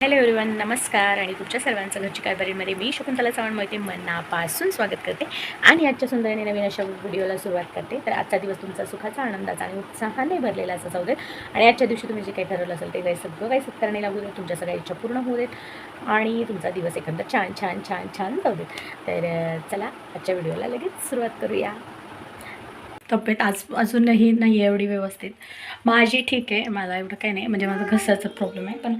Hello everyone नमस्कार आणि तुमच्या सर्वांचं घरची कारभारीमध्ये मी शकुंतला चव्हाण मोहिते मनापासून स्वागत करते. आणि आजच्या सुंदरीने नवीन अशा व्हिडिओला सुरुवात करते. तर आजचा दिवस तुमचा सुखाचा आनंदाचा आणि उत्साहाने भरलेला असा जाऊ देत. आणि आजच्या दिवशी तुम्ही जे काही ठरवलं असेल ते काही सगळं काही सत्कारणे लागू देत. तुमच्या सगळ्या इच्छा पूर्ण होऊ देत. आणि तुमचा दिवस एकंदर छान छान छान छान जाऊ देत. तर चला आजच्या व्हिडिओला लगेच सुरुवात करूया. तब्येत आज अजूनही नाही आहे एवढी व्यवस्थित. माझी ठीक आहे मला एवढं काही नाही. म्हणजे माझं घसाचा प्रॉब्लेम आहे पण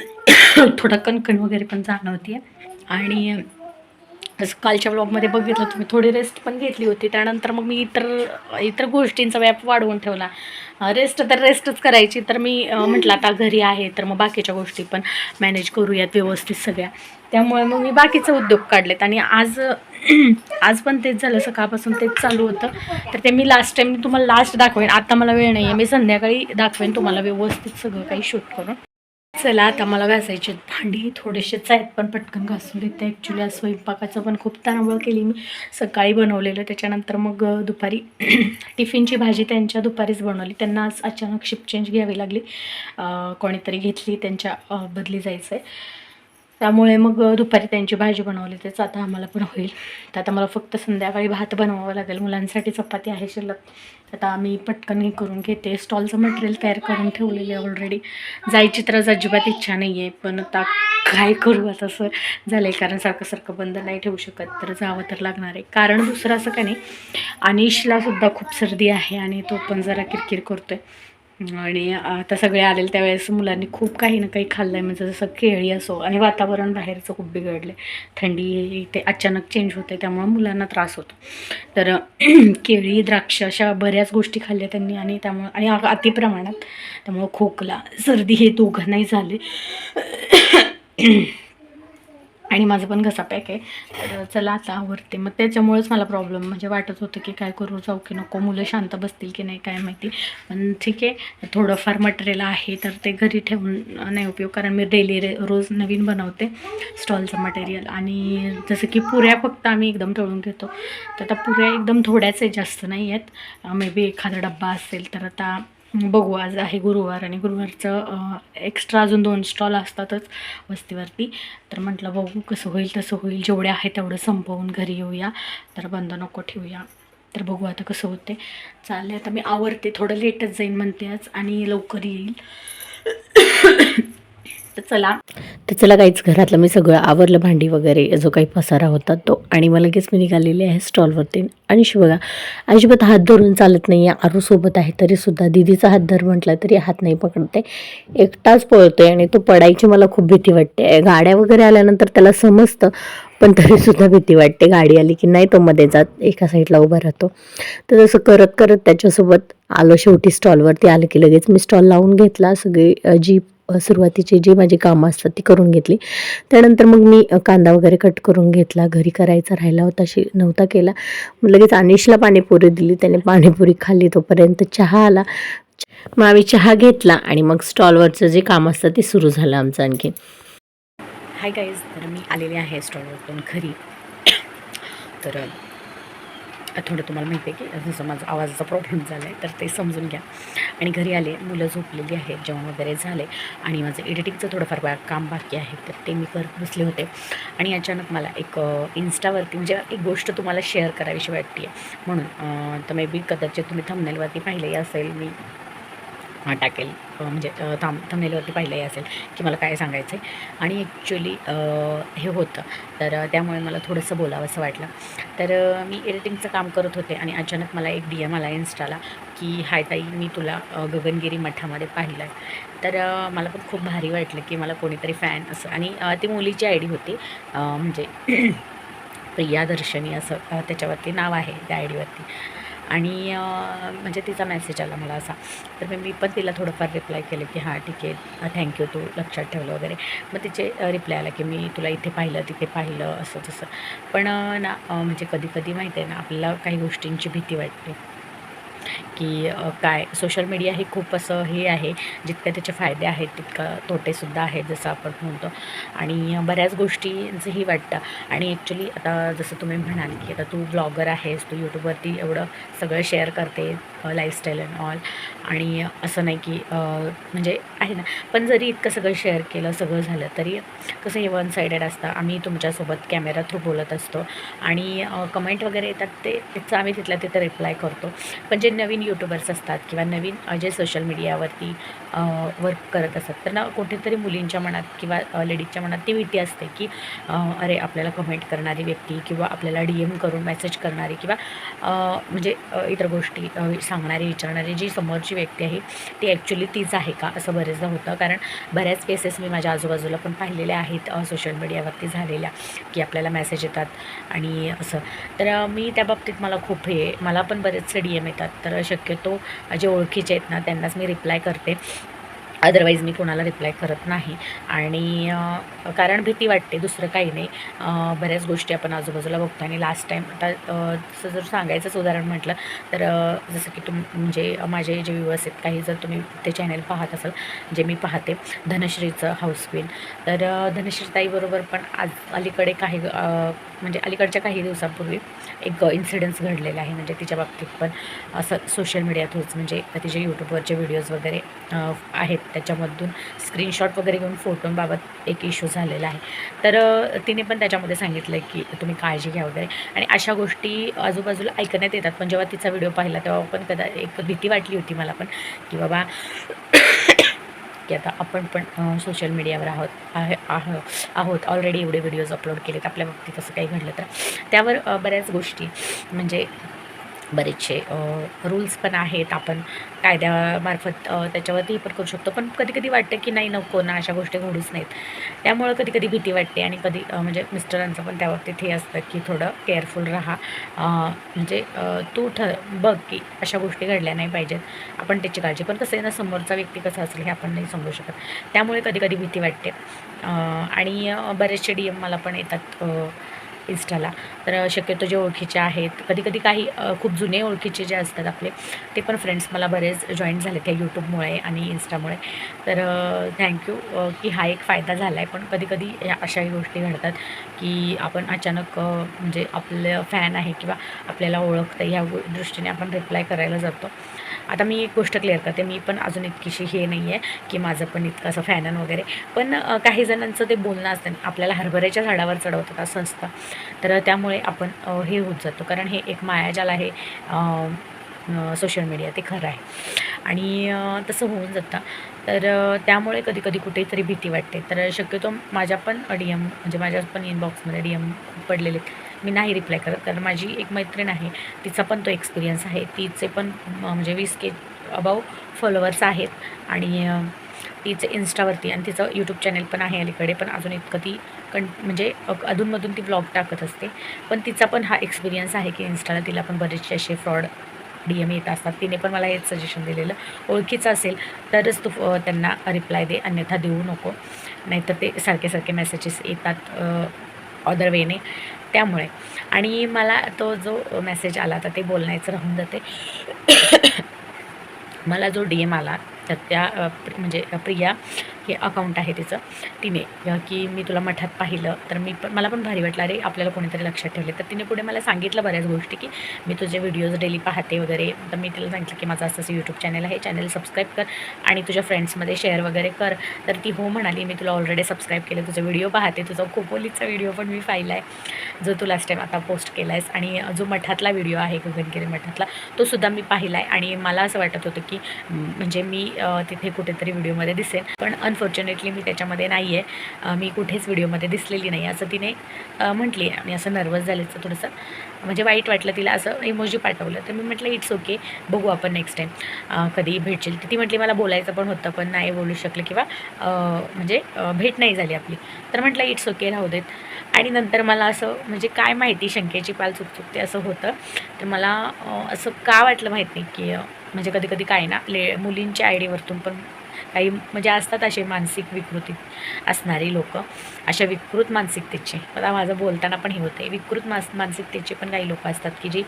थोडा कणकण वगैरे पण जाणवते आहे आणि कालच्या ब्लॉगमध्ये बघितलं तुम्ही थोडी रेस्ट पण घेतली होती. त्यानंतर मग मी इतर इतर गोष्टींचा व्याप वाढवून ठेवला. रेस्ट तर रेस्टच करायची. तर मी म्हटलं आता घरी आहे तर मग बाकीच्या गोष्टी पण मॅनेज करूयात व्यवस्थित सगळ्या. त्यामुळे मग मी बाकीचे उद्योग काढलेत. आणि आज आज पण तेच झालं. सकाळपासून तेच चालू होतं. तर ते मी लास्ट टाईम तुम्हाला लास्ट दाखवेन. आता मला वेळ नाही आहे मी संध्याकाळी दाखवेन तुम्हाला व्यवस्थित सगळं काही शूट करून. चला आता मला घासायचे भांडी थोडेसेच आहेत पण पटकन घासून देते ॲक्च्युली आज स्वयंपाकाचं पण खूप तारांबळ केली मी. सकाळी बनवलेलं त्याच्यानंतर मग दुपारी टिफिनची भाजी त्यांच्या दुपारीच बनवली. त्यांना आज अचानक शिफ्ट चेंज घ्यावी लागली. कोणीतरी घेतली त्यांच्या बदली जायचं आहे त्यामुळे मग दुपारी त्यांची भाजी बनवली. तेच आता आम्हाला पण होईल. तर आता मला फक्त संध्याकाळी भात बनवावं लागेल. मुलांसाठी चपाती आहे शिल्लक. आता आम्ही पटकन हे करून घेते. स्टॉलचं मटेरियल तयार करून ठेवलेले आहे ऑलरेडी जायची तर आज अजिबात इच्छा नाही आहे पण आता काय करू आता असं झालं आहे कारण सारखं सारखं बंद नाही ठेवू शकत तर जावं तर लागणार आहे. कारण दुसरं असं का नाही अनिशलासुद्धा खूप सर्दी आहे आणि तो पण जरा किरकिर करतो आहे आणि आता सगळे आलेले त्यावेळेस मुलांनी खूप काही ना काही खाल्लं आहे म्हणजे जसं केळी असो आणि वातावरण बाहेरचं खूप बिघडलं आहे थंडी ते अचानक चेंज होते त्यामुळे मुलांना त्रास होतो. तर केळी द्राक्ष अशा बऱ्याच गोष्टी खाल्ल्या त्यांनी आणि त्यामुळं आणि अतिप्रमाणात अति प्रमाणात त्यामुळं खोकला सर्दी हे दोघांनाही झाले. आणि माझं पण घसा पॅक आहे. तर चला आता आवडते मग त्याच्यामुळेच मला प्रॉब्लेम म्हणजे वाटत होतं की काय करू जाऊ की नको मुलं शांत बसतील की नाही काय माहिती. पण ठीक आहे. थोडंफार मटेरियल आहे तर ते घरी ठेवून नाही उपयोग कारण मी डेली रे रोज नवीन बनवते स्टॉलचं मटेरियल आणि जसं की पुऱ्या फक्त आम्ही एकदम तळून घेतो. तर आता पुऱ्या एकदम थोड्याच आहे जास्त नाही आहेत. मे बी एखादा डब्बा असेल तर आता बघू आज आहे गुरुवार आणि गुरुवारचं एक्स्ट्रा अजून दोन स्टॉल असतातच वस्तीवरती. तर म्हटलं बघू कसं होईल तसं होईल. जेवढे आहे तेवढं संपवून घरी येऊया. तर बंद नको ठेवूया. तर बघू आता कसं होते चालेल आता मी आवरते. थोडं लेटच जाईन म्हणते आज आणि लवकर येईल. तर चला. तर चला काहीच घरातलं मी सगळं आवरलं भांडी वगैरे जो काही पसारा होता तो. आणि मला लगेच मी निघालेली आहे स्टॉलवरती आणि बघा अजिबात हात धरून चालत नाही आहे आरूसोबत आहे तरीसुद्धा दिदीचा हात धर म्हटला तरी हात नाही पकडते. एकटाच पळतोय आणि तो पडायची मला खूप भीती वाटते. गाड्या वगैरे आल्यानंतर त्याला समजतं पण तरीसुद्धा भीती वाटते गाडी आली की नाही तो मध्ये जात एका साईडला उभा राहतो. तर तसं करत करत त्याच्यासोबत आलो शेवटी स्टॉलवरती आलं की लगेच मी स्टॉल लावून घेतला. सगळी जीप सुरुवातीची जी माझी कामं असतात ती करून घेतली. त्यानंतर मग मी कांदा वगैरे कट करून घेतला घरी करायचा राहिला होता शी नव्हता केला. मग लगेच अनिशला पाणीपुरी दिली त्याने पाणीपुरी खाल्ली तोपर्यंत चहा आला. मग आम्ही चहा घेतला आणि मग स्टॉलवरचं जे काम असतं ते सुरू झालं आमचं आणखी. हाय गाईज तर मी आलेले आहे स्टॉलवर पण घरी. तर थोडं तुम्हाला माहिती आहे की जसं माझा आवाजाचा प्रॉब्लेम झाला आहे तर ते समजून घ्या. आणि घरी आले मुलं झोपलेली आहेत जेवण वगैरे झाले आणि माझं एडिटिंगचं थोडंफार बा काम बाकी आहे तर ते मी करत बसले होते. आणि अचानक मला एक इन्स्टावरती म्हणजे एक गोष्ट तुम्हाला शेअर करावीशी वाटते म्हणून तर मे बी कदाचित तुम्ही थंबनेलवरती पाहिले असेल मी टाकेल. म्हणजे थांब थंबनेलवरती पाहिलंही असेल की मला काय सांगायचं आहे आणि ॲक्च्युली हे होतं. तर त्यामुळे मला थोडंसं बोलावंसं वाटलं. तर मी एडिटिंगचं काम करत होते आणि अचानक मला एक डी एम आला इन्स्टाला की हाय ताई मी तुला गगनगिरी मठामध्ये पाहिलं आहे तर मला पण खूप भारी वाटलं की मला कोणीतरी फॅन असं. आणि ती मुलीची आय डी होती. म्हणजे प्रिया दर्शनी असं त्याच्यावरती नाव आहे त्या आय डीवरती आणि म्हणजे तिचा मेसेज आला मला असा. तर मग मी पण तिला थोडंफार रिप्लाय केलं की हां ठीक आहे. थँक्यू तू लक्षात ठेवलं वगैरे. मग तिचे रिप्लाय आला की मी तुला इथे पाहिलं तिथे पाहिलं असं तसं पण ना म्हणजे कधी कधी माहिती आहे ना आपल्याला काही गोष्टींची भीती वाटते. की काय सोशल मीडिया हे खूप असं हे आहे जितके त्याचे फायदे आहेत तितकं तोटेसुद्धा आहेत जसं आपण म्हणतो. आणि बऱ्याच गोष्टींचंही वाटतं. आणि ॲक्च्युली आता जसं तुम्ही म्हणाल की आता तू ब्लॉगर आहेस तू यूट्यूबवरती एवढं सगळं शेअर करते लाईफस्टाईल अँड ऑल आणि असं नाही की म्हणजे आहे ना. पण जरी इतकं सगळं शेअर केलं सगळं झालं तरी कसं हे वन सायडेड असतं. आम्ही तुमच्यासोबत कॅमेरा थ्रू बोलत असतो. आणि कमेंट वगैरे येतात ते त्याचं आम्ही तिथल्या तिथं रिप्लाय करतो. पण जे नवीन यूट्यूबर्स असतात किंवा नवीन जे सोशल मीडियावरती वर्क करत असतात. त्यांना कुठेतरी मुलींच्या मनात किंवा लेडीजच्या मनात ती भीती असते की अरे आपल्याला कमेंट करणारी व्यक्ती किंवा आपल्याला डी एम करून मेसेज करणारी किंवा म्हणजे इतर गोष्टी सांगणारी विचारणारी जी समोरची व्यक्ती आहे ती ॲक्च्युली तीच आहे का? असं बरेचदा होतं. कारण बऱ्याच केसेस मी माझ्या आजूबाजूला पण पाहिलेल्या आहेत सोशल मीडियावरती झालेल्या की आपल्याला मेसेज येतात आणि असं. तर मी त्या बाबतीत मला खूप हे मला पण बरेचसे डी एम येतात. तर शक्यतो जे ओळखीचे आहेत ना त्यांनाच मी रिप्लाय करते. अदरवाईज मी कोणाला रिप्लाय करत नाही. आणि कारण भीती वाटते दुसरं काही नाही. बऱ्याच गोष्टी आपण आजूबाजूला बघतो आणि लास्ट टाईम आता जसं जर सांगायचंच उदाहरण म्हटलं तर जसं की तुम म्हणजे माझे जे व्ह्यूअर्स आहेत काही जर तुम्ही ते चॅनल पाहत असाल जे मी पाहते धनश्रीचं हाऊस क्वीन तर धनश्रीताईबरोबर पण आज अलीकडे काही म्हणजे अलीकडच्या काही दिवसांपूर्वी एक इन्सिडन्स घडलेला आहे. म्हणजे तिच्या बाबतीत पण असं सोशल मीडिया थ्रूच म्हणजे तिचे यूट्यूबवरचे व्हिडिओज वगैरे आहेत त्याच्यामधून स्क्रीनशॉट वगैरे घेऊन फोटोंबाबत एक इश्यू झालेला आहे. तर तिने पण त्याच्यामध्ये सांगितलं की तुम्ही काळजी घ्या वगैरे. आणि अशा गोष्टी आजूबाजूला ऐकण्यात येतात. पण जेव्हा तिचा व्हिडिओ पाहिला तेव्हा पण कदा एक भीती वाटली होती मला पण की बाबा की आता आपण पण सोशल मीडियावर आहोत आहे आह आहोत. ऑलरेडी एवढे व्हिडिओज अपलोड केलेत. आपल्या बाबतीत असं काही घडलं तर. त्यावर बऱ्याच गोष्टी म्हणजे बरेचसे रूल्स पण आहेत. आपण कायद्यामार्फत त्याच्यावरती पण करू शकतो. पण कधी कधी वाटतं की नाही नको ना अशा गोष्टी घडूच नाहीत. त्यामुळं कधी कधी भीती वाटते आणि कधी म्हणजे मिस्टरांचं पण त्याबाबतीत हे असतं की थोडं केअरफुल राहा. म्हणजे तू ठ बघ की अशा गोष्टी घडल्या नाही पाहिजेत. आपण त्याची काळजी पण कसं आहे ना समोरचा व्यक्ती कसा असेल हे आपण नाही समजू शकत. त्यामुळे कधी कधी भीती वाटते. आणि बरेचसे डी एम मला पण येतात इन्स्टाला तर शक्यतो जे ओळखीचे आहेत कधी कधी काही खूप जुने ओळखीचे जे असतात आपले ते पण फ्रेंड्स मला बरेच जॉईन झाले त्या यूट्यूबमुळे आणि इन्स्टामुळे तर थँक्यू की हा एक फायदा झाला आहे पण कधी कधी अशाही गोष्टी घडतात की आपण अचानक म्हणजे आपलं फॅन आहे किंवा आपल्याला ओळखतं ह्या दृष्टीने आपण रिप्लाय करायला जातो. आता मी एक गोष्ट क्लिअर करते. मी पण अजून इतकीशी हे नाही आहे की माझं पण इतकं असं फॅनन वगैरे. पण काही जणांचं ते बोलणं असतं आपल्याला हरभऱ्याच्या झाडावर चढवतात असं असतं. तर त्यामुळे आपण हे होत जातो. कारण हे एक मायाजाल आहे सोशल मीडिया ते खरं आहे. आणि तसं होऊन जातं. तर त्यामुळे कधी कधी कुठेतरी भीती वाटते. तर शक्यतो माझ्या पण डी एम म्हणजे माझ्या पण इनबॉक्समध्ये डी एम पडलेले आहेत. मी नाही रिप्लाय करत कारण माझी एक मैत्रीण आहे तिचा पण तो एक्सपिरियन्स आहे. तिचे पण म्हणजे वीस के अबाव फॉलोअर्स आहेत आणि तिचं इन्स्टावरती आणि तिचं यूट्यूब चॅनल पण आहे अलीकडे पण अजून इतकं ती कं म्हणजे अधूनमधून ती ब्लॉग टाकत असते. पण तिचा पण हा एक्सपिरियन्स आहे की इन्स्टाला तिला पण बरेचसे असे फ्रॉड डी एम येत असतात. तिने पण मला हेच सजेशन दिलेलं ओळखीचं असेल तरच तू त्यांना रिप्लाय दे अन्यथा देऊ नको. नाहीतर ते सारखे सारखे मेसेजेस येतात ऑदर वेने त्यामुळे. आणि मला तो जो मेसेज आला तर ते बोलण्याचं राहून जाते. मला जो डी एम आला तर त्या म्हणजे प्रिया हे अकाउंट आहे तिचं. तिने की मी तुला मठात पाहिलं तर मी पण मला पण भारी वाटलं. अरे आपल्याला कोणीतरी लक्षात ठेवले. तर तिने पुढे मला सांगितलं बऱ्याच गोष्टी की मी तुझे व्हिडिओज डेली पाहते वगैरे. तर मी तिला सांगितलं की माझं असं असं यूट्यूब चॅनल आहे. चॅनल सबस्क्राईब कर आणि तुझ्या फ्रेंड्समध्ये शेअर वगैरे कर. तर ती हो म्हणाली मी तुला ऑलरेडी सबस्क्राईब केलं. तुझे व्हिडिओ पाहते. तुझा खोपोलीचा व्हिडिओ पण मी पाहिला आहे. जो तू लास्ट टाईम आता पोस्ट केला आहेस आणि जो मठातला व्हिडिओ आहे गगनगिरी मठातला तो सुद्धा मी पाहिला आहे आणि मला असं वाटत होतं की म्हणजे मी तिथे कुठेतरी व्हिडिओमध्ये दिसेन. पण अनफॉर्च्युनेटली मी त्याच्यामध्ये नाही आहे मी कुठेच व्हिडिओमध्ये दिसलेली नाही. असं तिने म्हटली. आहे आणि असं नर्वस झाल्याचं थोडंसं. म्हणजे वाईट वाटलं तिला असं इमोजी पाठवलं. तर मी म्हटलं इट्स ओके बघू आपण नेक्स्ट टाईम कधी भेटशील. तर ती म्हटली मला बोलायचं पण होतं पण नाही बोलू शकलं किंवा म्हणजे भेट नाही झाली आपली. तर म्हटलं इट्स ओके राहू देत. आणि नंतर मला असं म्हणजे काय माहिती शंकेची पाल चुकचुकते असं होतं. तर मला असं का वाटलं माहीत नाही की म्हणजे कधी कधी काय ना ले मुलींच्या आय डीवरतून पण काही म्हणजे असतात असे मानसिक विकृती असणारी लोक. अशा विकृत मानसिकतेचे. मला माझं बोलताना पण हे होते विकृत मास मानसिकतेचे पण काही लोक असतात की जी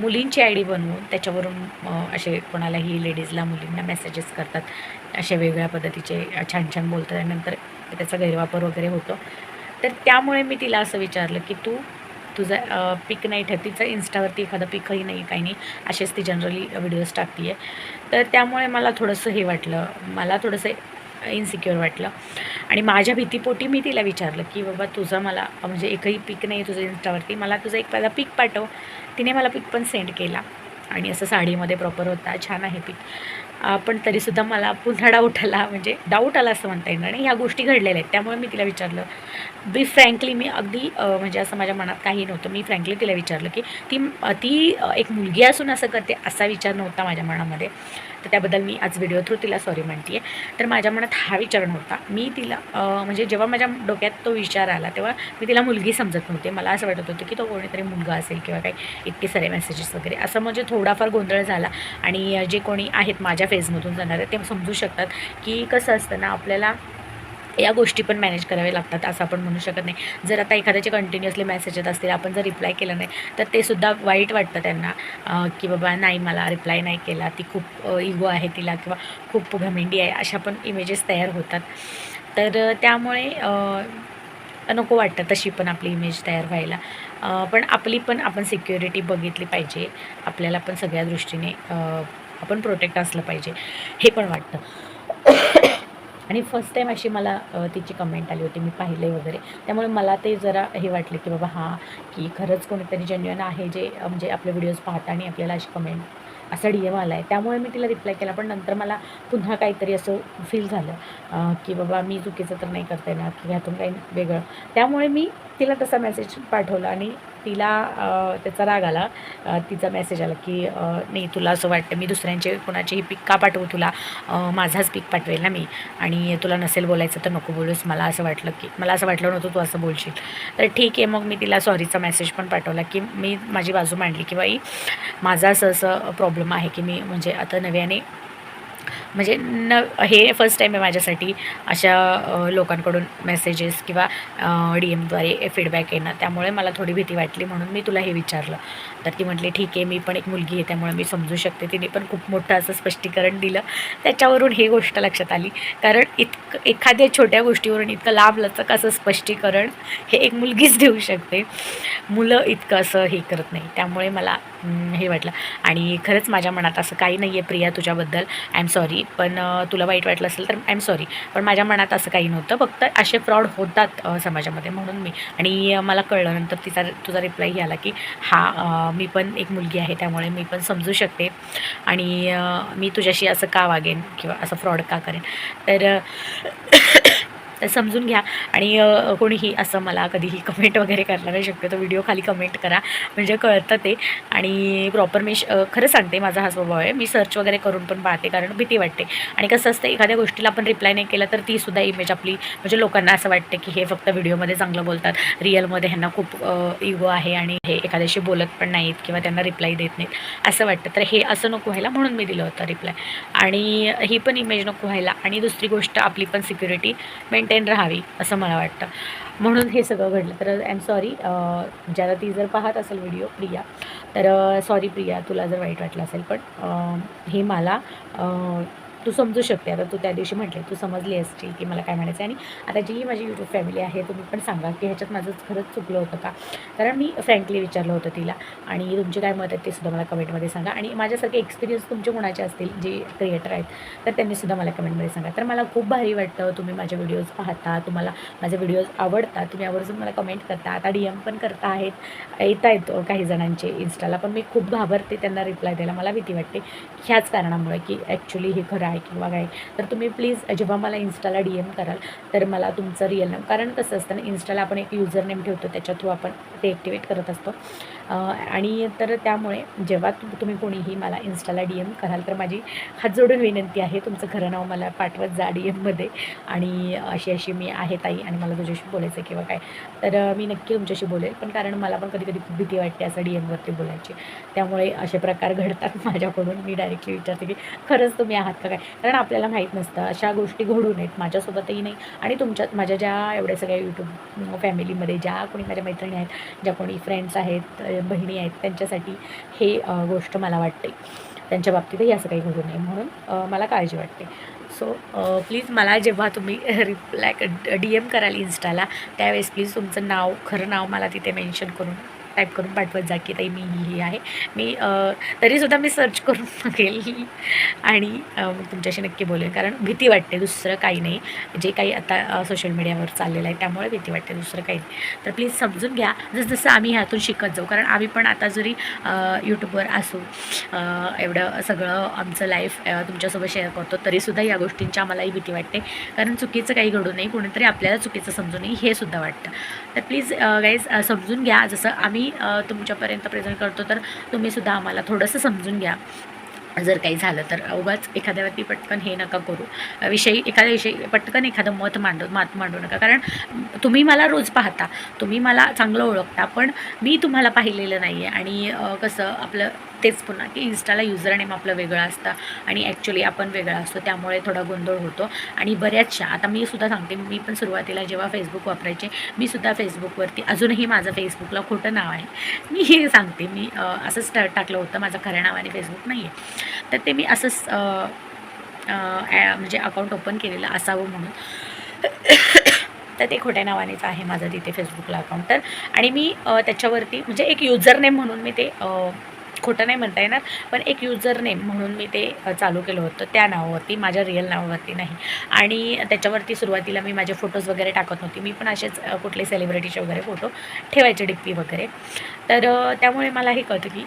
मुलींची आय डी बनवून त्याच्यावरून असे कोणालाही लेडीजला मुलींना मेसेजेस करतात. अशा वेगळ्या पद्धतीचे छान छान बोलतात. आणि नंतर त्याचा गैरवापर वगैरे होतो. तर त्यामुळे मी तिला असं विचारलं की तू तुझा पिक नाही ठेव तिचं इन्स्टावरती एखादं पिकही नाही काही नाही असेच ती जनरली व्हिडिओज टाकते आहे तर त्यामुळे मला थोडंसं हे वाटलं मला थोडंसं इन्सिक्युअर वाटलं. आणि माझ्या भीतीपोटी मी तिला विचारलं की बाबा तुझं मला म्हणजे एकही पिक नाही तुझं इन्स्टावरती मला तुझं एक पहिला पिक पाठव. तिने मला पिक पण सेंड केला. आणि असं साडीमध्ये प्रॉपर होता छान आहे पिक. पण तरीसुद्धा मला पुन्हा डाऊट आला म्हणजे डाऊट आला असं म्हणता येणार नाही. ह्या गोष्टी घडलेल्या आहेत. त्यामुळे मी तिला विचारलं. बी फ्रँकली मी अगदी म्हणजे असं माझ्या मनात काही नव्हतं. मी फ्रँकली तिला विचारलं की ती ती एक मुलगी असून असं करते असा विचार नव्हता माझ्या मनामध्ये. तर त्याबद्दल मी आज व्हिडिओ थ्रू तिला सॉरी म्हणते आहे तर माझ्या मनात हा विचार नव्हता. मी तिला म्हणजे जेव्हा माझ्या डोक्यात तो विचार आला तेव्हा मी तिला मुलगी समजत नव्हते. मला असं वाटत होतं की तो कोणीतरी मुलगा असेल किंवा काही इतके सारे मेसेजेस वगैरे. असं म्हणजे थोडाफार गोंधळ झाला. आणि जे कोणी आहेत माझ्या फेजमधून जाणारे ते समजू शकतात की कसं असतं ना आपल्याला या गोष्टी पण मॅनेज कराव्या लागतात असं आपण म्हणू शकत नाही. जर आता एखाद्याचे कंटिन्युअसली मेसेज येत असतील आपण जर रिप्लाय केला नाही तर ते सुद्धा वाईट वाटतं त्यांना. की बाबा नाही मला रिप्लाय नाही केला. ती खूप इगो आहे तिला किंवा खूप घमेंडी आहे अशा पण इमेजेस तयार होतात. तर त्यामुळे नको वाटतं तशी पण आपली इमेज तयार व्हायला. पण आपली पण आपण सिक्युरिटी बघितली पाहिजे. आपल्याला पण सगळ्या दृष्टीने आपण प्रोटेक्ट असलं पाहिजे. हे पण वाटतं. आणि फर्स्ट टाईम अशी मला तिची कमेंट आली होती मी पाहिले वगैरे. त्यामुळे मला ते जरा हे वाटले की बाबा हां की खरंच कोणीतरी जेन्युअन आहे जे म्हणजे आपले व्हिडिओज पाहता आणि आपल्याला अशी कमेंट असा डी एम आला आहे त्यामुळे मी तिला रिप्लाय केला. पण नंतर मला पुन्हा काहीतरी असं फील झालं की बाबा मी चुकीचं तर नाही करता येणार की ह्यातून काही वेगळं. त्यामुळे मी तिला तसा मेसेज पाठवला आणि तिला त्याचा राग आला. तिचा मेसेज आला की नाही तुला असं वाटतं मी दुसऱ्यांचे कोणाचेही पिक का पाठवू तुला? माझाच पिक पाठवेल ना मी? आणि तुला नसेल बोलायचं तर नको बोलूस. मला असं वाटलं की मला असं वाटलं नव्हतं तू असं बोलशील. तर ठीक आहे मग मी तिला सॉरीचा मेसेज पण पाठवला की मी माझी बाजू मांडली की बाई माझा असं असं प्रॉब्लेम आहे की मी म्हणजे आता नव्याने म्हणजे न हे फर्स्ट टाईम आहे माझ्यासाठी अशा लोकांकडून मेसेजेस किंवा डी एमद्वारे फीडबॅक येणं. त्यामुळे मला थोडी भीती वाटली म्हणून मी तुला हे विचारलं. तर ती म्हटली ठीक आहे मी पण एक मुलगी आहे त्यामुळे मी समजू शकते. तिने पण खूप मोठं असं स्पष्टीकरण दिलं. त्याच्यावरून ही गोष्ट लक्षात आली. कारण इतकं एखाद्या छोट्या गोष्टीवरून इतकं लाभ लचक असं स्पष्टीकरण हे एक मुलगीच देऊ शकते. मुलं इतकं असं हे करत नाही. त्यामुळे मला हे वाटलं. आणि खरंच माझ्या मनात असं काही नाही आहे प्रिया तुझ्याबद्दल. आय एम सॉरी पण तुला वाईट वाटलं असेल तर आय एम सॉरी पण माझ्या मनात असं काही नव्हतं. फक्त असे फ्रॉड होतात समाजामध्ये म्हणून मी. आणि मला कळलं नंतर तिचा तुझा रिप्लायही आला की हा मी पण एक मुलगी आहे त्यामुळे मी पण समजू शकते. आणि मी तुझ्याशी असं का वागेन किंवा असं फ्रॉड का करेन? तर तर समजून घ्या. आणि कोणीही असं मला कधीही कमेंट वगैरे करणार नाही शक्यतो. व्हिडिओ खाली कमेंट करा. म्हणजे कळतं ते. आणि प्रॉपर मी श- खरं सांगते माझा हा स्वभाव आहे. मी सर्च वगैरे करून पण पाहते कारण भीती वाटते. आणि कसं असतं एखाद्या गोष्टीला आपण रिप्लाय नाही केला तर तीसुद्धा इमेज आपली म्हणजे लोकांना असं वाटतं की हे फक्त व्हिडिओमध्ये चांगलं बोलतात. रिअलमध्ये ह्यांना खूप इगो आहे आणि हे एखाद्याशी बोलत पण नाहीत किंवा त्यांना रिप्लाय देत नाहीत. असं वाटतं. तर हे असं नको व्हायला म्हणून मी दिलं होतं रिप्लाय आणि ही पण इमेज नको व्हायला. आणि दुसरी गोष्ट आपली पण सिक्युरिटी मेंटेन राहावी असं मला वाटतं. म्हणून हे सगळं घडलं. तर आय एम सॉरी ज्याला ती जर पाहत असेल व्हिडिओ प्रिया तर सॉरी प्रिया तुला जर वाईट वाटलं असेल पण हे मला तू समजू शकते. आता तू त्या दिवशी म्हटले तू समजली असशील की मला काय म्हणायचं आहे आणि आता जी माझी यूट्यूब फॅमिली आहे तुम्ही पण सांगा की ह्याच्यात माझं खरंच चुकलं होतं का? कारण मी फ्रँकली विचारलं होतं तिला. आणि तुमचे काय मत आहेत ते सुद्धा मला कमेंटमध्ये सांगा. आणि माझ्यासारखे एक्सपिरियन्स तुमचे कोणाचे असतील जे क्रिएटर आहेत तर त्यांनीसुद्धा मला कमेंटमध्ये सांगा. तर मला खूप भारी वाटतं तुम्ही माझे व्हिडिओज पाहता तुम्हाला माझे व्हिडिओज आवडतात तुम्ही आवर्जून मला कमेंट करता. आता डी एम पण करता आहेत येत आहेत काही जणांचे इन्स्टाला पण मी खूप घाबरते त्यांना रिप्लाय द्यायला. मला भीती वाटते ह्याच कारणामुळे की ॲक्च्युली हे खरं आहे किंवा काय तर तुम्ही प्लीज जेव्हा मला इन्स्टाला डी एम कराल तर मला तुमचं रिअल नेम कारण कसं असतं ना इन्स्टाला आपण एक युजर नेम ठेवतो त्याच्या थ्रू आपण ते ॲक्टिवेट करत असतो. आणि तर त्यामुळे जेव्हा तु तुम्ही कोणीही मला इन्स्टाला डी एम कराल तर माझी हात जोडून विनंती आहे तुमचं खरं नाव मला पाठवत जा डी एममध्ये आणि अशी अशी मी आहे ताई आणि मला तुझ्याशी बोलायचं किंवा काय. तर मी नक्की तुमच्याशी बोलेल पण कारण मला पण कधी कधी खूप भीती वाटते असं डी एमवरती बोलायची. त्यामुळे असे प्रकार घडतात माझ्याकडून. मी डायरेक्टली विचारते की खरंच तुम्ही आहात का काय? कारण आपल्याला माहीत नसतं. अशा गोष्टी घडू नयेत. माझ्यासोबतही नाही. आणि तुमच्यात माझ्या ज्या एवढ्या सगळ्या यूट्यूब फॅमिलीमध्ये ज्या कोणी माझ्या मैत्रिणी आहेत ज्या कोणी फ्रेंड्स आहेत बहिणी आहेत त्यांच्यासाठी हे गोष्ट मला वाटते. त्यांच्या बाबतीतही असं काही घडू नये म्हणून मला काळजी वाटते. सो प्लीज मला जेव्हा तुम्ही रिप्लाय डी एम कराल इन्स्टाला त्यावेळेस प्लीज तुमचं नाव खरं नाव मला तिथे मेन्शन करून टाईप करून पाठवत जा की ताई मी ही आहे. मी तरीसुद्धा मी सर्च करून बघेल. आणि तुमच्याशी नक्की बोलेल कारण भीती वाटते दुसरं काही नाही. जे काही आता सोशल मीडियावर चाललेलं आहे त्यामुळे भीती वाटते दुसरं काही नाही. तर प्लीज समजून घ्या. जसजसं आम्ही ह्यातून शिकत जाऊ. कारण आम्ही पण आता जरी यूट्यूबवर असू एवढं सगळं आमचं लाईफ तुमच्यासोबत शेअर करतो तरीसुद्धा या गोष्टींची आम्हालाही भीती वाटते. कारण चुकीचं काही घडू नये. कोणीतरी आपल्याला चुकीचं समजू नये हे सुद्धा वाटतं. तर प्लीज गाईज समजून घ्या. जसं आम्ही तुमच्यापर्यंत प्रेझेंट करतो तर तुम्हीसुद्धा आम्हाला थोडंसं समजून घ्या. जर काही झालं तर. उगाच एखाद्यावरती पटकन हे नका करू. विषयी एखाद्या विषयी पटकन एखादं मत मांडू मत मांडू नका. कारण तुम्ही मला रोज पाहता. तुम्ही मला चांगलं ओळखता पण मी तुम्हाला पाहिलेलं नाही आहे आणि कसं आपलं तेच पुन्हा की इन्स्टाला युजर नेम आपलं वेगळं असतं आणि ॲक्च्युली आपण वेगळा असतो त्यामुळे थोडा गोंधळ होतो. आणि बऱ्याचशा आता मी सुद्धा सांगते मी पण सुरुवातीला जेव्हा फेसबुक वापरायचे मी सुद्धा फेसबुकवरती अजूनही माझं फेसबुकला खोटं नाव आहे. मी हे सांगते मी असंच टाकलं होतं माझं खऱ्या नावाने फेसबुक नाही आहे तर ते मी असंच ॲ- म्हणजे अकाउंट ओपन केलेलं असावं म्हणून. तर ते खोट्या नावानेच आहे माझं तिथे फेसबुकला अकाउंट तर आणि मी त्याच्यावरती म्हणजे एक युजर नेम म्हणून मी ते खोटं नाही म्हणता येणार पण एक युजर नेम म्हणून मी ते चालू केलं होतं. त्या नावावरती माझ्या रिअल नावावरती नाही. आणि त्याच्यावरती सुरुवातीला मी माझे फोटोज वगैरे टाकत नव्हती. मी पण असेच कुठले सेलिब्रिटीचे वगैरे फोटो ठेवायचे डिप्पी वगैरे. तर त्यामुळे मला हे कळतं की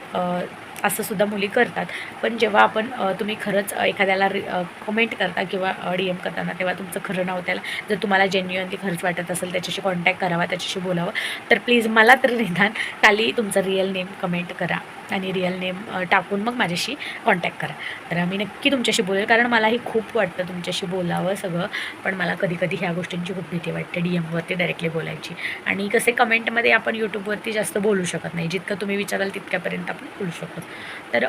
असं सुद्धा मुली करतात. पण जेव्हा आपण तुम्ही खरंच एखाद्याला एखाद्याला कमेंट करता किंवा डी एम करताना तेव्हा तुमचं खरं नाव त्याला जर तुम्हाला जेन्युअनली खरंच वाटत असेल त्याच्याशी कॉन्टॅक्ट करावा त्याच्याशी बोलावं तर प्लीज मला तर निदान खाली तुमचं रिअल नेम कमेंट करा. आणि रिअल नेम टाकून मग माझ्याशी कॉन्टॅक्ट करा. तर मी नक्की तुमच्याशी बोलेल कारण मलाही खूप वाटतं तुमच्याशी बोलावं सगळं पण मला कधी कधी ह्या गोष्टींची खूप भीती वाटते डी एमवरती डायरेक्टली बोलायची. आणि कसे कमेंटमध्ये आपण यूट्यूबवरती जास्त बोलू शकत नाही. जितकं तुम्ही विचाराल तितक्यापर्यंत आपण बोलू शकतो. तर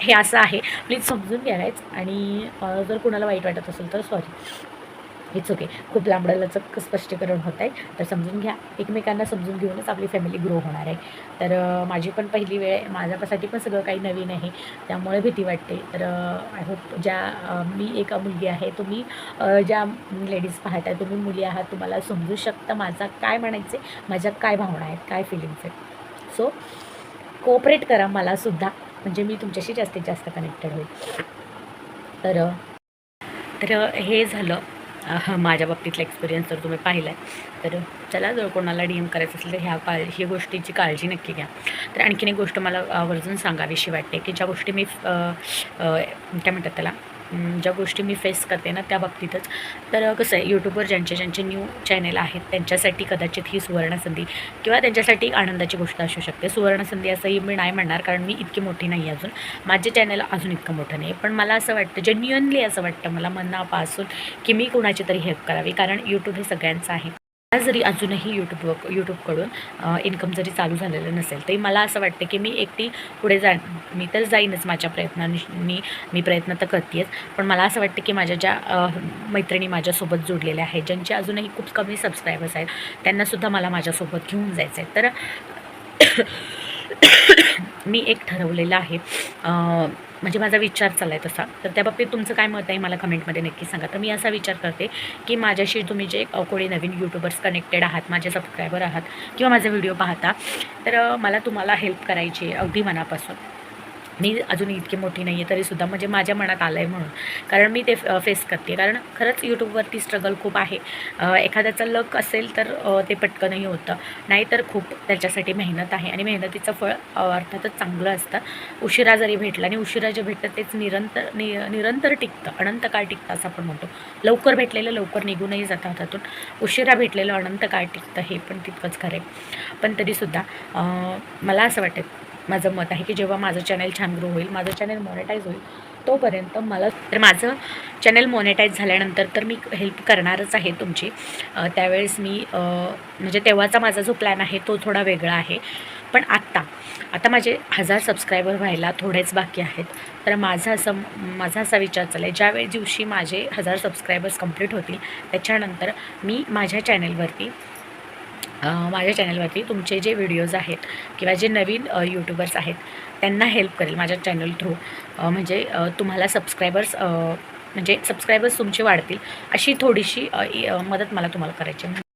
हे असं आहे. प्लीज समजून घ्यायच आणि जर कुणाला वाईट वाटत असेल तर सॉरी इट्स ओके खूप लांबडालचं स्पष्टीकरण होत आहे तर समजून घ्या. एकमेकांना समजून घेऊनच आपली फॅमिली ग्रो होणार आहे. तर माझी पण पहिली वेळ आहे. माझ्यासाठी पण सगळं काही नवीन आहे. त्यामुळे भीती वाटते. तर आय होप ज्या मी एक मुलगी आहे तुम्ही ज्या लेडीज पाहताय तुम्ही मुली आहात तुम्हाला समजू शकता माझा काय म्हणायचं आहे माझ्या काय भावना आहेत काय फिलिंग्स आहेत. सो कोऑपरेट करा मलासुद्धा म्हणजे मी तुमच्याशी जास्तीत जास्त कनेक्टेड होईल. तर तर हे झालं. माझ्या बाबतीतला एक्सपिरियन्स जर तुम्ही पाहिला आहे तर चला जर कोणाला डी एम करायचं असेल तर ह्या काळ ही गोष्टीची काळजी नक्की घ्या. तर आणखीन एक गोष्ट मला आवर्जून सांगावीशी वाटते की ज्या गोष्टी मी काय म्हणतात त्याला ज्या गोष्टी मी फेस करते ना त्या बाबतीतच. तर कसं आहे यूट्यूबवर ज्यांचे ज्यांचे न्यू चॅनेल आहेत त्यांच्यासाठी कदाचित ही सुवर्णसंधी किंवा त्यांच्यासाठी आनंदाची गोष्ट असू शकते. सुवर्णसंधी असंही मी नाही म्हणणार कारण मी इतकी मोठी नाही अजून. माझे चॅनल अजून इतकं मोठं नाही पण मला असं वाटतं जेन्युअनली असं वाटतं मला मनापासून की मी कुणाची तरी हेल्प करावी कारण यूट्यूब हे सगळ्यांचं आहे. जरी अजूनही यूट्यूब यूट्यूबकडून इन्कम जरी चालू झालेलं नसेल तरी मला असं वाटतं की मी एकटी पुढे जा मी तर जाईनच माझ्या प्रयत्नांनी मी प्रयत्न तर करतेच पण मला असं वाटतं की माझ्या ज्या मैत्रिणी माझ्यासोबत जोडलेल्या आहेत ज्यांचे अजूनही खूप कमी सबस्क्रायबर्स आहेत त्यांनासुद्धा मला माझ्यासोबत घेऊन जायचं आहे तर मी एक ठरवलेलं आहे म्हणजे माझा विचार चालला आहे तसा. तर त्या बाबतीत तुमचं काय मत आहे? मला कमेंटमध्ये नक्की सांगा. तर मी असा विचार करते की माझ्याशी तुम्ही जे कोणी नवीन यूट्यूबर्स कनेक्टेड आहात माझे सबस्क्रायबर आहात किंवा माझा व्हिडिओ पाहता तर मला तुम्हाला हेल्प करायची आहे अगदी मनापासून. मी अजून इतकी मोठी नाही आहे तरीसुद्धा म्हणजे माझ्या मनात आलं आहे म्हणून. कारण मी ते फेस करते कारण खरंच यूट्यूबवरती स्ट्रगल खूप आहे. एखाद्याचं लक असेल तर ते पटकनही होतं. नाहीतर खूप त्याच्यासाठी मेहनत आहे. आणि मेहनतीचं फळ अर्थातच चांगलं असतं. उशिरा जरी भेटलं आणि उशिरा जे भेटतं तेच निरंतर नि निरंतर टिकतं. अनंतकाळ टिकतं असं आपण म्हणतो. लवकर भेटलेलं लवकर निघूनही जातं हातातून. उशिरा भेटलेलं अनंतकाळ टिकतं हे पण तितकंच खरं आहे पण तरीसुद्धा मला असं वाटतं माझं मत आहे की जेव्हा माझं चॅनल छान ग्रो होईल माझं चॅनल मॉनिटाईज होईल तोपर्यंत मला तर माझं चॅनल मॉनेटाईज झाल्यानंतर तर मी हेल्प करणारच आहे तुमची. त्यावेळेस मी म्हणजे तेव्हाचा माझा जो प्लॅन आहे तो थोडा वेगळा आहे. पण आत्ता आता माझे हजार सबस्क्रायबर व्हायला थोडेच बाकी आहेत. तर माझा असं माझा असा विचार चालला आहे ज्यावेळी दिवशी माझे हजार सबस्क्रायबर्स कंप्लीट होतील त्याच्यानंतर मी माझ्या चॅनेलवरती माझ्या चॅनलवरती तुमचे जे व्हिडिओज आहेत किंवा जे नवीन यूट्यूबर्स आहेत त्यांना हेल्प करेल माझ्या चॅनल थ्रू म्हणजे तुम्हाला सबस्क्रायबर्स म्हणजे सबस्क्रायबर्स तुमचे वाढतील अशी थोडीशी मदत मला तुम्हाला करायची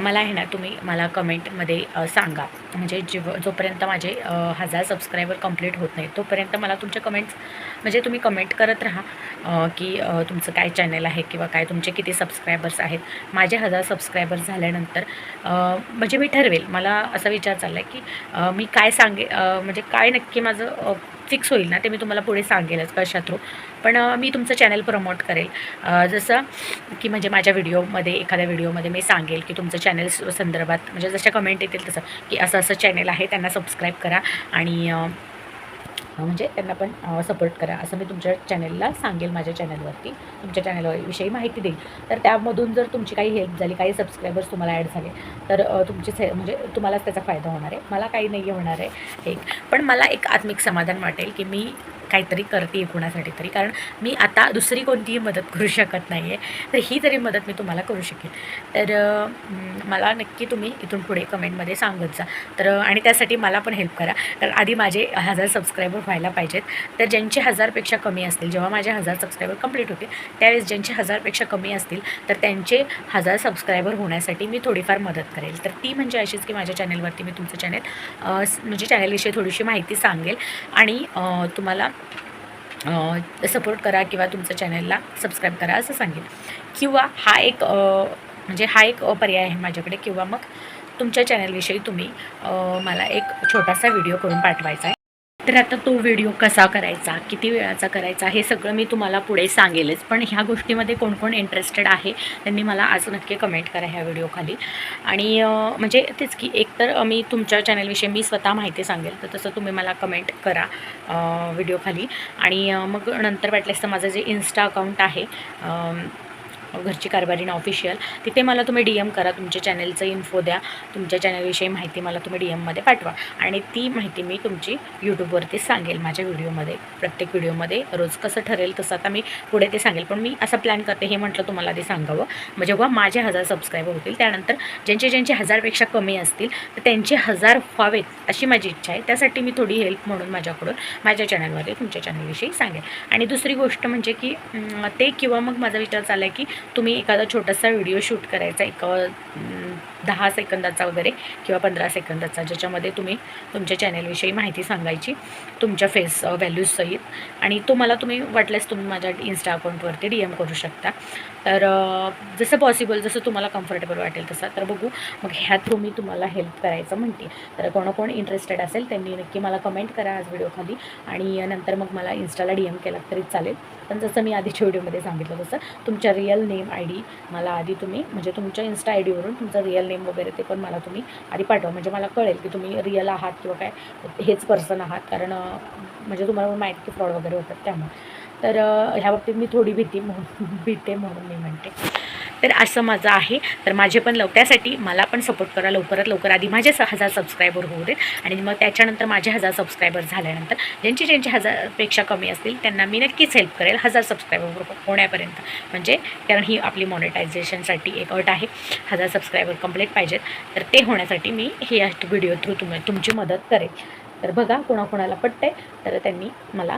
मला आहे ना तुम्ही मला कमेंटमध्ये सांगा. म्हणजे जेव जोपर्यंत माझे हजार सबस्क्रायबर कंप्लीट होत नाही तोपर्यंत मला तुमचे कमेंट्स म्हणजे तुम्ही कमेंट करत राहा की तुमचं काय चॅनल आहे किंवा काय तुमचे किती सबस्क्रायबर्स आहेत. माझे हजार सबस्क्रायबर्स झाल्यानंतर म्हणजे मी ठरवेल. मला असा विचार चालला आहे की मी काय सांगे म्हणजे काय नक्की माझं फिक्स होईल ना ते मी तुम्हाला पुढे सांगेलच कशा थ्रू पण मी तुमचं चॅनल प्रमोट करेल. जसं की म्हणजे माझ्या व्हिडिओमध्ये एखाद्या व्हिडिओमध्ये मी सांगेल की तुमचं चॅनल संदर्भात म्हणजे जशा कमेंट येतील तसं की असं असं चॅनल आहे त्यांना सबस्क्राईब करा. आणि म्हणजे त्यांना पण सपोर्ट करा. असं मी तुमच्या चॅनलला सांगेल माझ्या चॅनलवरती तुमच्या चॅनलविषयी माहिती देईल. तर त्यामधून जर तुमची काही हेल्प झाली काही सबस्क्रायबर्स तुम्हाला ॲड झाले तर तुमचे से म्हणजे तुम्हालाच त्याचा फायदा होणार आहे. मला काही नाही होणार आहे. एक पण मला एक आत्मिक समाधान वाटेल की मी काहीतरी करते कुणासाठी तरी. कारण मी आता दुसरी कोणतीही मदत करू शकत नाही आहे तर ही तरी मदत मी तुम्हाला करू शकेन. तर मला नक्की तुम्ही इथून पुढे कमेंटमध्ये सांगत जा. तर आणि त्यासाठी मला पण हेल्प करा. कारण आधी माझे हजार सबस्क्रायबर व्हायला पाहिजेत. तर ज्यांचे हजारपेक्षा कमी असतील जेव्हा माझे हजार सबस्क्रायबर कंप्लीट होतील त्यावेळेस ज्यांचे हजारपेक्षा कमी असतील तर त्यांचे हजार सबस्क्रायबर होण्यासाठी मी थोडीफार मदत करेल. तर ती म्हणजे अशीच की माझ्या चॅनलवरती मी तुमचं चॅनल म्हणजे चॅनलविषयी थोडीशी माहिती सांगेल. आणि तुम्हाला सपोर्ट करा किंवा तुमचं चॅनलला सबस्क्राईब करा असं सांगेल किंवा हा एक म्हणजे हा एक पर्याय आहे माझ्याकडे. किंवा मग तुमच्या चॅनलविषयी तुम्ही मला एक छोटासा व्हिडिओ करून पाठवायचा आहे. तर आता तो व्हिडिओ कसा करायचा? किती वेळाचा करायचा? हे सगळं मी तुम्हाला पुढे सांगेलच. पण ह्या गोष्टीमध्ये कोण कोण इंटरेस्टेड आहे त्यांनी मला आज नक्की कमेंट करा ह्या व्हिडिओखाली आणि म्हणजे तेच की एकतर तर मी तुमच्या चॅनलविषयी मी स्वतः माहिती सांगेल तर तसं तुम्ही मला कमेंट करा व्हिडिओखाली आणि मग नंतर वाटल्यास तर माझं जे इन्स्टा अकाउंट आहे घरची घरची कारभारीन ऑफिशियल तिथे मला तुम्ही डी एम करा तुमच्या चॅनलचं इन्फो द्या तुमच्या चॅनलविषयी माहिती मला तुम्ही डी एममध्ये पाठवा. आणि ती माहिती मी तुमची यूट्यूबवरती सांगेल माझ्या व्हिडिओमध्ये प्रत्येक व्हिडिओमध्ये रोज कसं ठरेल तसं आता मी पुढे ते सांगेल. पण मी असं प्लॅन करते हे म्हटलं तुम्हाला ते सांगावं. मग जेव्हा माझे हजार सबस्क्रायबर होतील त्यानंतर ज्यांचे ज्यांचे हजारपेक्षा कमी असतील तर त्यांचे हजार व्हावेत अशी माझी इच्छा आहे. त्यासाठी मी थोडी हेल्प म्हणून माझ्याकडून माझ्या चॅनलमध्ये तुमच्या चॅनलविषयी सांगेल. आणि दुसरी गोष्ट म्हणजे की ते किंवा मग माझा विचार चालला आहे की तुम्ही एखादा छोटासा व्हिडिओ शूट करायचा एक दहा सेकंदाचा वगैरे किंवा पंधरा सेकंदाचा ज्याच्यामध्ये तुम्ही तुमच्या चॅनलविषयी माहिती सांगायची तुमच्या फेस व्हॅल्यूजसहित आणि तो मला तुम्ही वाटल्यास तुम्ही माझ्या इन्स्टा अकाउंटवरती डी एम करू शकता. तर जसं पॉसिबल जसं तुम्हाला कम्फर्टेबल वाटेल तसं. तर बघू मग ह्या थ्रू मी तुम्हाला हेल्प करायचं म्हणते तर कोणाकोण इंटरेस्टेड असेल त्यांनी नक्की मला कमेंट करा आज व्हिडिओखाली आणि नंतर मग मला इन्स्टाला डी एम केला तरी चालेल. पण जसं मी आधीच्या व्हिडिओमध्ये सांगितलं तसं तुमच्या रिअल नेम आय डी मला आधी तुम्ही म्हणजे तुमच्या इन्स्टा आय डीवरून तुमचं रिअल नेम वगैरे ते पण मला तुम्ही आधी पाठवा. म्हणजे मला कळेल की तुम्ही रिअल आहात किंवा काय हेच पर्सन आहात. कारण म्हणजे तुम्हाला माहिती की फ्रॉड वगैरे होतात त्यामुळे. तर ह्या बाबतीत मी थोडी भीती म्हणून भीते म्हणून मी म्हणते. तर असं माझं आहे. तर माझे पण लव त्यासाठी मला पण सपोर्ट करा लवकरात लवकर. आधी माझे स हजार सबस्क्रायबर होऊ देत आणि मग त्याच्यानंतर माझे हजार सबस्क्रायबर झाल्यानंतर ज्यांचे ज्यांचे हजारपेक्षा कमी असतील त्यांना मी नक्कीच हेल्प करेल हजार सबस्क्रायबर हो-, होण्यापर्यंत. म्हणजे कारण ही आपली मॉनिटायझेशनसाठी एक अट आहे. हजार सबस्क्रायबर कंप्लीट पाहिजेत. तर ते होण्यासाठी मी हे व्हिडिओ थ्रू तुम तुमची मदत करेल. तर बघा कोणाकोणाला पटतं आहे तर त्यांनी मला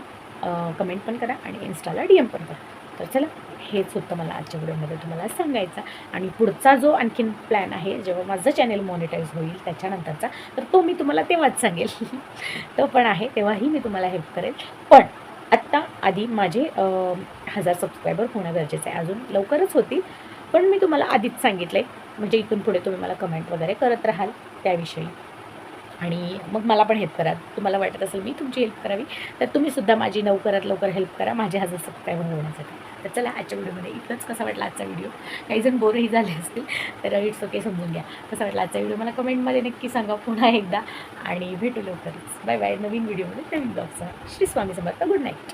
कमेंट पण करा आणि इन्स्टाला डी एम पण करा. तर चला हेच होतं मला आजच्या व्हिडिओमध्ये तुम्हाला सांगायचं. आणि पुढचा जो आणखीन प्लॅन आहे जेव्हा माझं चॅनल मॉनिटाईज होईल त्याच्यानंतरचा तर तो मी तुम्हाला तेव्हाच सांगेल. तो पण आहे तेव्हाही मी तुम्हाला हेल्प करेल. पण आत्ता आधी माझे हजार सबस्क्रायबर होणं गरजेचं आहे. अजून लवकरच होतील पण मी तुम्हाला आधीच सांगितलं आहे म्हणजे इथून पुढे तुम्ही मला कमेंट वगैरे करत राहाल त्याविषयी. आणि मग मला पण हेल्प करा. तुम्हाला वाटत असेल मी तुमची हेल्प करावी तर तुम्हीसुद्धा माझी लवकरात लवकर हेल्प करा. माझे हजार सबस्क्रायबर होण्यासाठी. तर चला आजच्या व्हिडिओमध्ये इतकंच कसा वाटला आजचा व्हिडिओ? काही जण बोरही झाले असतील तर इट्स ओके समजून घ्या. कसा वाटला आजचा व्हिडिओ? मला कमेंटमध्ये नक्की सांगा पुन्हा एकदा आणि भेटू लवकरच. बाय बाय नवीन व्हिडिओमध्ये नवीन ब्लॉगचा श्री स्वामी समर्थ. Good night